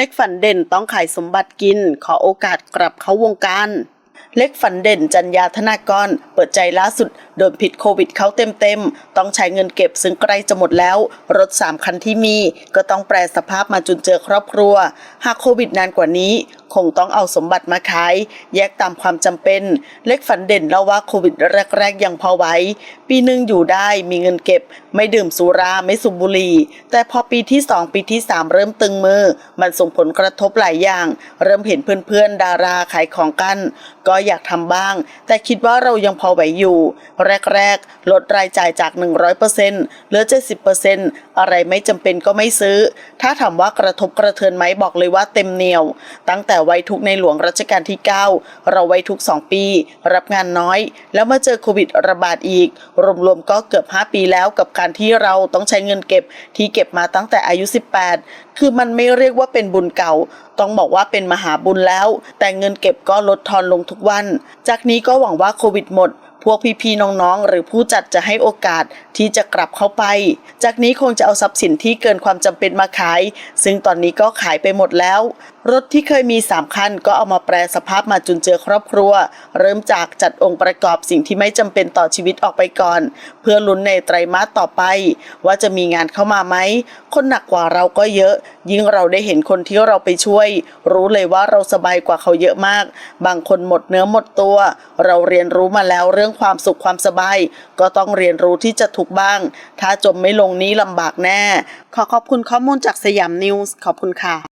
เล็กฝันเด่นต้องขายสมบัติกิน ขอโอกาสกลับเข้าวงการเล็กฝันเด่นจัญญาธนากร เปิดใจล่าสุด โดนผิดโควิดเขาเต็มๆ ต้องใช้เงินเก็บซึ่งใกล้จะหมดแล้ว รถ 3 คันที่มี ก็ต้องแปลสภาพมาจุนเจอครอบครัว หากโควิดนานกว่านี้ คงต้องเอาสมบัติมาขาย แยกตามความจำเป็น เล็กฝันเด่นเล่าว่าโควิดแรกๆยังพอไหวปีหนึ่งอยู่ได้มีเงินเก็บ ไม่ดื่มสุราไม่สูบบุหรี่ แต่พอปีที่ 2 ปีที่ 3 เริ่มตึงมือ มันส่งผลกระทบหลายอย่าง เริ่มเห็นเพื่อนๆ ดาราขายของกัน ก็อยากทำบ้าง แต่คิดว่าเรายังพอไหวอยู่ แรกๆ ลดรายจ่ายจาก 100%เหลือ 70%อะไรไม่จำเป็นก็ไม่ซื้อ ถ้าถามว่ากระทบกระเทือนไหมบอกเลยว่าเต็มเหนียว ตั้งแต่ไว้ทุกในหลวงรัชกาลที่ 9 เราไว้ทุก 2 ปี รับงานน้อย แล้วมาเจอโควิดระบาดอีก รวมๆก็เกือบ 5 ปีแล้วกับการที่เราต้องใช้เงินเก็บที่เก็บมาตั้งแต่อายุ 18 คือมันไม่เรียกว่าเป็นบุญเก่า ต้องบอกว่าเป็นมหาบุญแล้ว แต่เงินเก็บก็ลดทอนลงทุกวัน จากนี้ก็หวังว่าโควิดหมด พวกพี่ๆน้องๆ หรือผู้จัดจะให้โอกาสที่จะกลับเข้าไป จากนี้คงจะเอาทรัพย์สินที่เกินความจำเป็นมาขาย ซึ่งตอนนี้ก็ขายไปหมดแล้ว รถที่เคยมี 3 คันก็เอามาแปลสภาพมาจุนเจือครอบครัว เริ่มจากจัดองค์ประกอบสิ่งที่ไม่จำเป็นต่อชีวิตออกไปก่อน เพื่อลุ้นในไตรมาสต่อไป ว่าจะมีงานเข้ามาไหม คนหนักกว่าเราก็เยอะ ยิ่งเราได้เห็นคนที่เราไปช่วย รู้เลยว่าเราสบายกว่าเขาเยอะมาก บางคนหมดเนื้อหมดตัว เราเรียนรู้มาแล้วเรื่องความสุขความสบาย ก็ต้องเรียนรู้ที่จะทุกบ้าง ถ้าจมไม่ลงนี้ลำบากแน่ ขอขอบคุณข้อมูลจากสยามนิวส์ขอบคุณค่ะ